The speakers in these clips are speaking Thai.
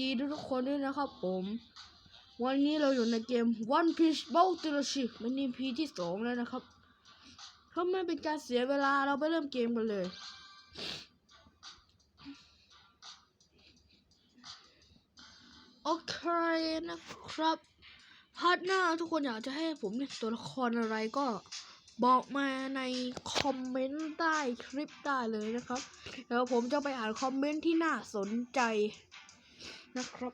ดีทุกคนด้วยนะครับผม วันนี้เราอยู่ในเกม One Piece Battleship เป็น EP ที่สองแล้วนะครับเพื่อไม่เป็นการเสียเวลาเราไปเริ่มเกมกันเลย โอเคนะครับ พาร์ทหน้าทุกคนอยากจะให้ผมเล่นตัวละครอะไรก็บอกมาในคอมเมนต์ใต้คลิปได้เลยนะครับเดี๋ยวผมจะไปอ่านคอมเมนต์ที่น่าสนใจ นะครับ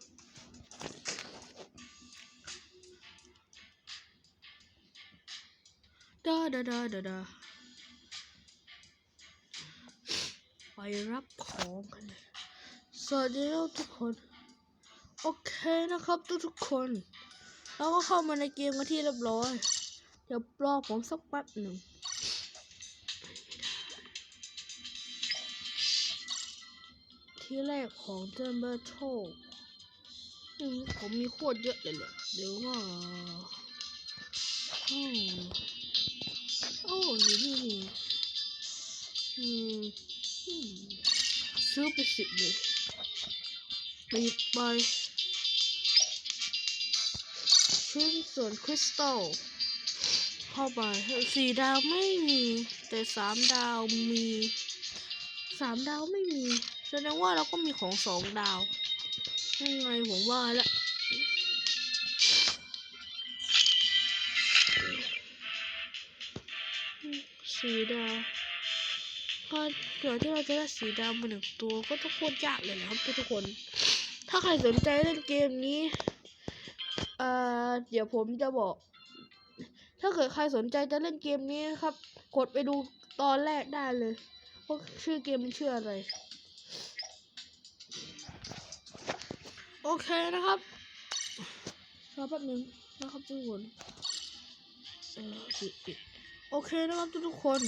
ดาดาดาดาดาไปรับของกันเลยสวัสดีครับทุกคน โอเคนะครับทุกทุกๆคน เราก็เข้ามาในเกมกันที่เรียบร้อย เดี๋ยวรอผมสักแป๊บหนึ่ง ที่แรกของเจนเบอร์โชอืมผมมีโคตรเยอะเลยแหละเดี๋ยวว่าอืมโอ้อยู่นี่นี่อืมอืมซื้อไปสิบเลยปิดไปชิ้นส่วนคริสตัลเข้าไปสี่ดาวไม่มี แต่สามดาวมีสามดาวไม่มี แสดงว่าเราก็มีของสองดาวยังไงผมว่าละสีดาวก็เดี๋ยวที่เราจะได้สีดาวมาหนึ่งตัวก็ต้องโคตรยากเลยนะครับทุกคน ถ้าใครสนใจเล่นเกมนี้เอ่อเดี๋ยวผมจะบอก ถ้าเกิดใครสนใจจะเล่นเกมนี้ครับ กดไปดูตอนแรกได้เลยว่าชื่อเกมมันชื่ออะไร โอเคนะครับรอแป๊บนึงนะครับทุกคนเออโอเคนะครับทุกคน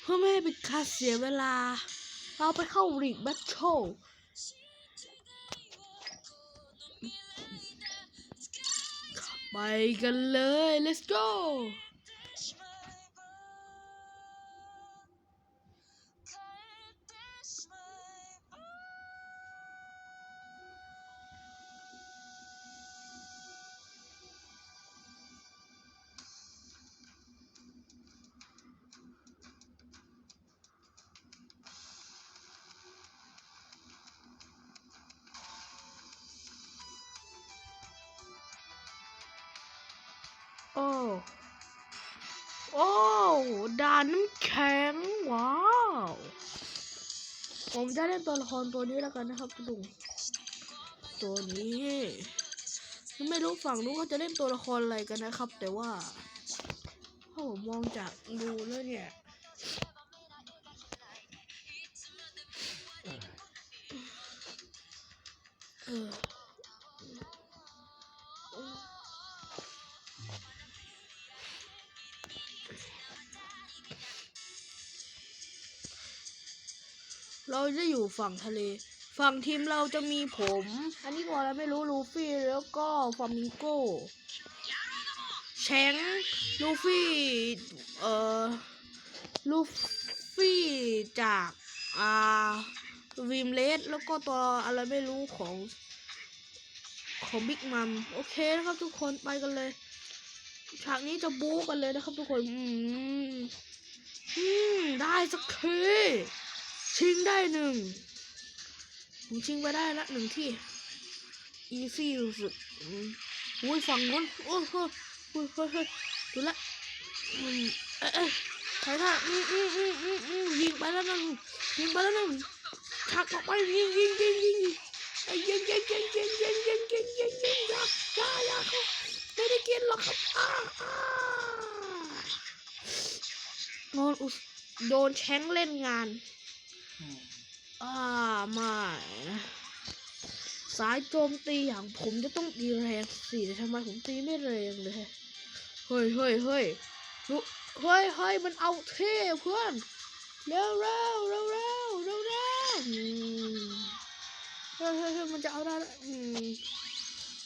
เพื่อไม่ให้เป็นการเสียเวลา เราไปเข้าริกแบทเทิลไปกันเลย let's go โอ้โอ้ด่านน้ำแข็ง ว้าว ผมจะเล่นตัวละครตัวนี้แล้วกันนะครับทุกคนตัวนี้ไม่รู้ฝั่งนู้นเขาจะเล่นตัวละครอะไรกันนะครับ แต่ว่าถ้าผมมองจากดูแล้วเนี่ยเออ เราจะอยู่ฝั่งทะเล ฝั่งทีมเราจะมีผม อันนี้ก่อนแล้วไม่รู้ลูฟี่แล้วก็ฟามิงโก้แชงลูฟี่ เอ่อ ลูฟี่จาก อ่าวีมเลสแล้วก็ตัวอะไรไม่รู้ของของบิ๊กมัมโอเคนะครับทุกคนไปกันเลยฉากนี้จะบู๊กันเลยนะครับทุกคน อืม อืม ได้สักที ชิงได้หนึ่งผมชิงไปได้ละหนึ่งที่อีซี่สุดๆอืมอุ้ยฝั่งนู้นโอ้โหอุ้ยเฮ้ยเฮ้ยดูละอืมเอ้ยเอ้ยใครท่าอืมอืมอืมอืมอืมยิงไปแล้วนึ่งยิงไปแล้วนึ่งชักออกไปยิงยิงยิงยิงไอ้ยิงยิงยิงยิงยิงยิงยิงยิงยิงอย่าอย่าอยาเขาไม่ได้กินหรอกครับอ้าอ้าโดนอุสโดนแช้งเล่นงาน อ่าไม่นะสายโจมตีอย่างผมจะต้องตีแรงสิแต่ทำไมผมตีไม่แรงเลยเฮ้ยเฮ้ยเฮ้ยลุเฮ้ยเฮ้ยมันเอาเท่เพื่อนเร็วเร็วเร็วเร็วเร็วเร็วอืมเฮ้ยเฮ้ยเฮ้ยมันจะเอาได้แล้วอืม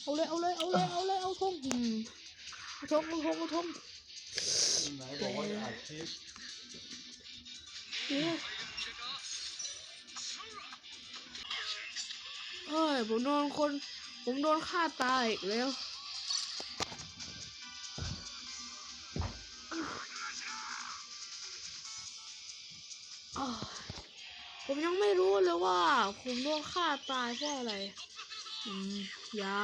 เอาเลยเอาเลยเอาเลยเอาเลยเอาทงอืมเอาทงเอาทงเอาทงไหนบอกว่าจะอัดคลิป เฮ้ยผมโดนคน ผมโดนฆ่าตายอีกแล้วผมยังไม่รู้เลยว่า ผมโดนฆ่าตายเพราะอะไร อืมอย่า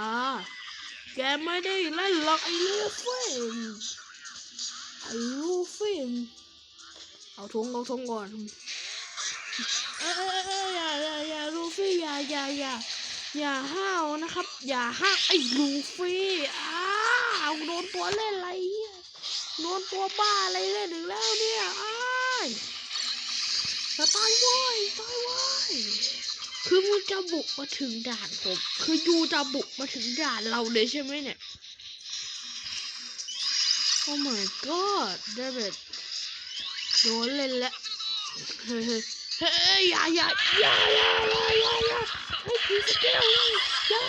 แกไม่ได้เล่นหรอกไอ้ลูฟี่ไอ้ลูฟี่เอาทงเอาทงก่อนเอ้ยอยเอ้ยอย่าอย่าอย่าลูฟี่อย่าอย่าอย่า อย่าห้าวนะครับ อย่าห้าวไอ้ลูฟี่อ้าวโดนตัวเล่นอะไรโดนตัวบ้าอะไรเล่นอีกแล้วเนี่ยอ้ายจะตายว้ยตายว้ยคือมึงจะบุกมาถึงด่านผม คือยูจะบุกมาถึงด่านเราเลยใช่ไหมเนี่ย โอ้ my god เดวิดโดนเล่นแล้วเฮ้ยเฮ้ยเฮ้ยอย่าอย่าอย่าอย่าอย่า อย่าอย่าเฮ้ยพีสเกลอย่า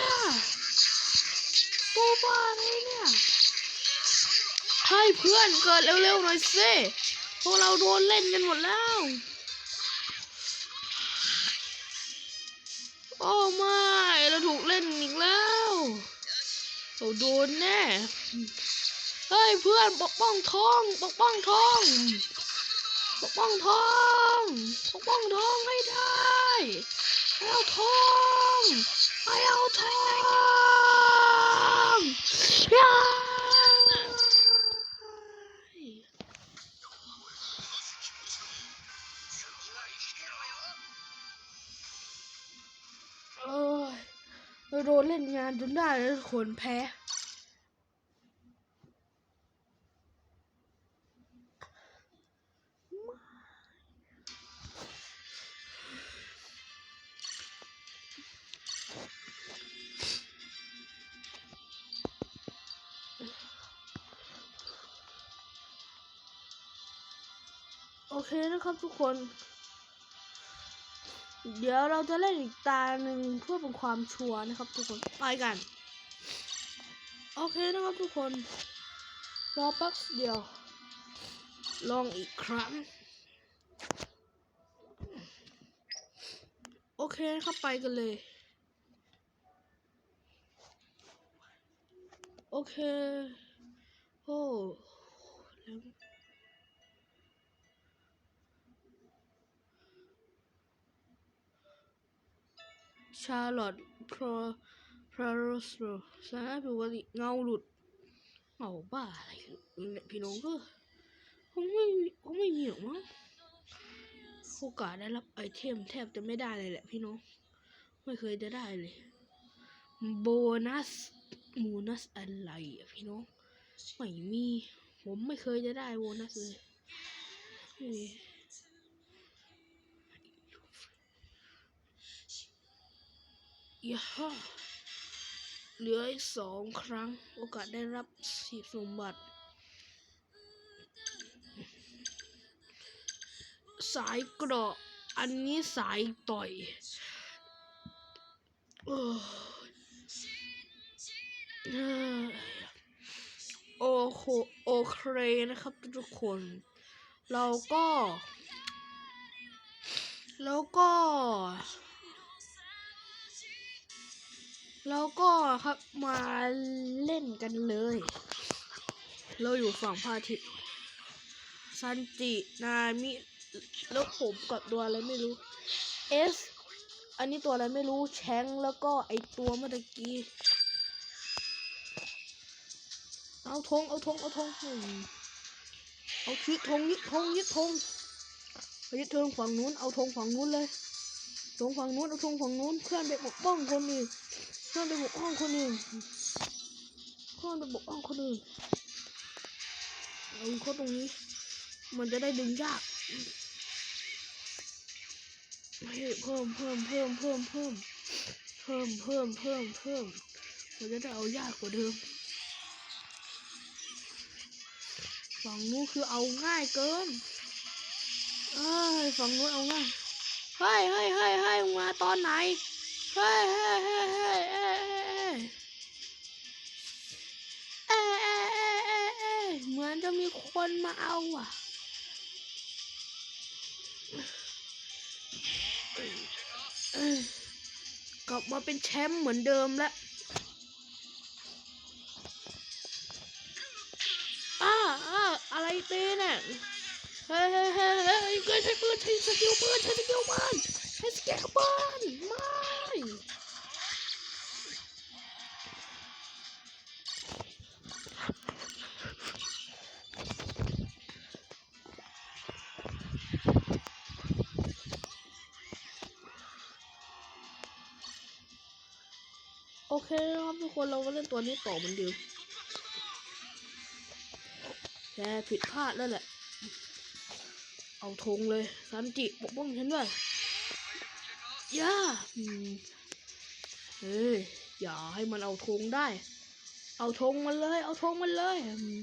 ตัวบ้าอะไรเนี่ยให้เพื่อนเกิดเร็วๆหน่อยสิพวกเราโดนเล่นกันหมดแล้ว โอ้ไม่เราถูกเล่นอีกแล้วเราโดนแน่เฮ้ยเพื่อนปกป้องทองปกป้องทองปกป้องทองปกป้องทองให้ได้ เอาทองให้เอาทองยาเอ้ยเราโดนเล่นงานจนได้แล้วทุกคนแพ้ เคนะครับทุกคน เดี๋ยวเราจะเล่นอีกตาหนึ่งเพื่อเป็นความชัวร์นะครับ ทุกคนไปกัน โอเคนะครับทุกคน รอแป๊บเดียว ลองอีกครั้ง โอเคนะครับไปกันเลย โอเค โอ้แล้ว ชาร์ลอตพรพรโรสโรสารปกติเงาหลุดเงาบ้าอะไรเนี่ยพี่น้องก็คงไม่คงไม่มีหรอกมั้งโอกาสได้รับไอเทมแทบจะไม่ได้เลยแหละพี่น้อง ไม่เคยจะได้เลย โบนัสโบนัสอะไรอะพี่น้อง ไม่มี ผมไม่เคยจะได้โบนัสเลยไม่มี ยาฮ่าเหลืออีกสองครั้ง โอกาสได้รับสีสมบัติ สายเกราะ อันนี้สายต่อยโอ้โอโคโอเคนะครับทุกคน เราก็ แล้วก็ แล้วก็ครับมาเล่นกันเลย เราอยู่ฝั่งพระอาทิตย์ซันจิ นามิ แล้วผมกับตัวอะไรไม่รู้ เอส อันนี้ตัวอะไรไม่รู้ แชงแล้วก็ไอตัวเมื่อกี้ เอาธงเอาธงเอาธงเอายึดธงยึดธงยึดธงยึดธงฝั่งนู้น เอาธงฝั่งนู้นเลยธงฝั่งนู้น เอาธงฝั่งนู้น เพื่อนไปปกป้องคนอื่น เพื่อนไปปกป้องคนอื่นเพื่อนไปปกป้องคนอื่นเอาเขาตรงนี้ มันจะได้ดึงยากเพิ่มเพิ่มเพิ่มเพิ่มเพิ่มเพิ่มเพิ่มเพิ่มเพิ่มมันจะได้เอายากกว่าเดิมฝั่งนู้นคือเอาง่ายเกินเอ้ยฝั่งนู้นเอาง่ายเฮ้ยเฮ้ยเฮ้ยเฮ้ยมาตอนไหน ฮ้ยเฮ้ยเฮ้ยเฮ้ยเอ้ยเอ้ยเอ้ยเอ้ยเอ้ยเอ้ยเอ้ยเหมือนจะมีคนมาเอาอะเอ้ยกลับมาเป็นแชมป์เหมือนเดิมแล้วอ้าอ้าอะไรเต้เนี่ยเฮ้ยเฮ้ยเฮ้ยเฮ้ยเฮ้ยใช้ปืนใช้สกิลปืนใช้สกิลปืนใช้สกิลปืนไม่ เคครับทุกคนเราก็เล่นตัวนี้ต่อเหมือนเดิมแค่ผิดพลาดแล้วแหละ เอาธงเลยสันจิปกป้องฉันด้วยอย่าเฮ้ยอย่าให้มันเอาธงได้ เอาธงมันเลย เอาธงมันเลยอืม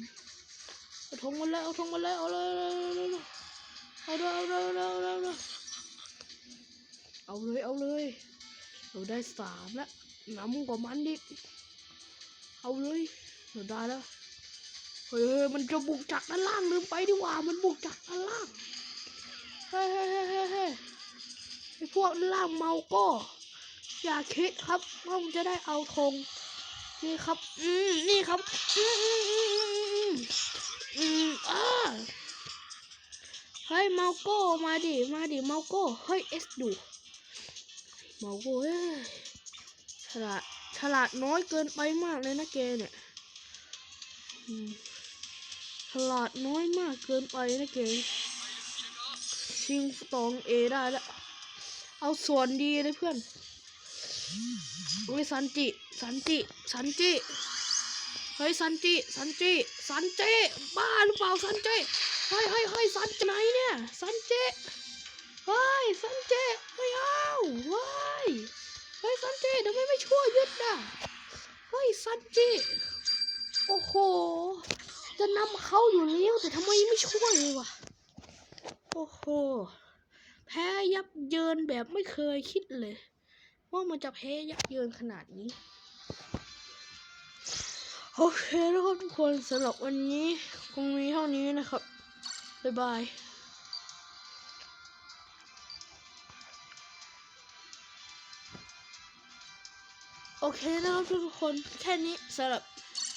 เอาธงมันเลยเอาธงมันเลยเอาเลยเอาเลยเอาเลยเอาเลยเอาเลยเอาเลยเอาเลยเราได้สามแล้ว นำกว่ามันดิเอาเลยเราได้แล้วเฮ้ยมันจะบุกจากด้านล่างลืมไปดีกว่า มันบุกจากด้านล่างเฮ้ยเฮ้ยเฮ้ยเฮ้ยไอพวกล่างเมาก็ อย่าคิดครับว่ามันจะได้เอาธงนี่ครับ อืมนี่ครับ อืมอืมอืมอืมอ่าเฮ้ยเมาโก้มาดิ มาดิเมาโก้เฮ้ยเอสดูเมาโก้เอ้ย ลาดฉลาดน้อยเกินไปมากเลยนะแกเนี่ยฉลาดน้อยมากเกินไปนะแกชิงตองเอได้แล้วเอาส่วนดีเลยเพื่อนอุ้ยสันจิ สันจิ สันจิ เฮ้ยสันจิ สันจิ สันจิบ้าหรือเปล่าสันจิเฮ้ยเฮ้ยเฮ้ยสันจิไหนเนี่ย สันจิ เฮ้ยสันจิไม่เอาเฮ้ย ฮ้ยสันจิทำไมไม่ช่วยยึดอะเฮ้ยสันจิโอ้โห จะนำเขาอยู่แล้วแต่ทำไมไม่ช่วยวะโอ้โห แพ้ยับเยินแบบไม่เคยคิดเลย ว่ามันจะแพ้ยับเยินขนาดนี้ โอเคแล้วครับทุกคนสำหรับวันนี้คงมีเท่านี้นะครับ บ๊ายบาย โอเคนะครับทุกคนแค่นี้สำหรับ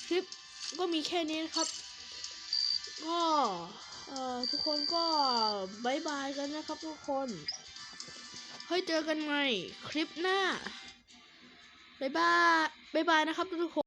คลิปก็มีแค่นี้นะครับ ก็ทุกคนก็บายบายกันนะครับทุกคนเฮ้ยเจอกันใหม่คลิปหน้าบายบายบายบายนะครับทุกคน